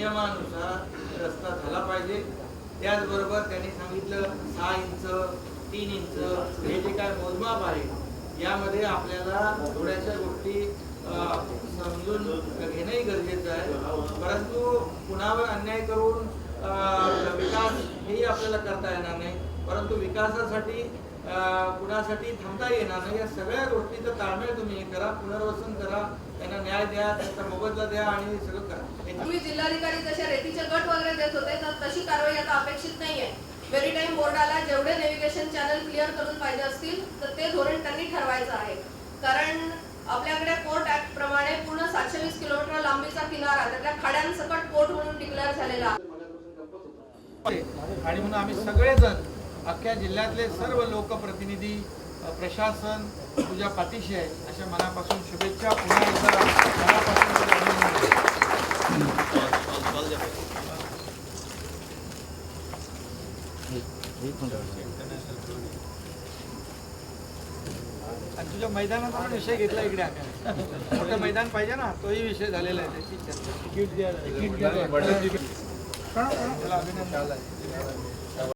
नियमानुसार रस्ता झाला पाहिजे. त्याचबरोबर त्यांनी सांगितलं सहा इंच तीन इंच हे जे काय मोजमाप आहे यामध्ये आपल्याला थोड्याशा गोष्टी अं, समजून घेणंही गरजेचं आहे. परंतु कुणावर अन्याय करून अं, विकास हेही आपल्याला करता येणार नाही परंतु विकासासाठी कुणासाठी थांबता येणार नाही. या सगळ्या गोष्टीचं ताळमेळ तुम्ही हे करा पुनर्वसन करा त्यांना न्याय द्या त्यांचा मोबदला द्या आणि हे सगळं करा. तुम्ही जिल्हाधिकारी जसे रेतीचे गट वगैरे देत होते तर तशी कारवाई आता अपेक्षित नाहीये. मेरीटाईम बोर्डाला जेवढे नेव्हिगेशन चॅनल क्लिअर करून पाहिजे असतील तर ते धोरण त्यांनी ठरवायचं आहे. कारण आपल्याकडे पोर्ट ऍक्ट प्रमाणे पूर्ण सातशे वीस किलोमीटर लांबीचा किनारा त्यातल्या खाड्यांसकट पोर्ट म्हणून डिक्लेअर झालेला आहे. आणि म्हणून आम्ही सगळेजण अख्ख्या जिल्ह्यातले सर्व लोकप्रतिनिधी प्रशासन तुझ्या पाठीशी आहे अशा मनापासून शुभेच्छा. पुन्हा एकदा मनापासून. आणि तुझ्या मैदानाचा पण विषय घेतला इकडे आका मोठं मैदान पाहिजे ना तोही विषय झालेला आहे. त्याची चर्चा अभिनंदन.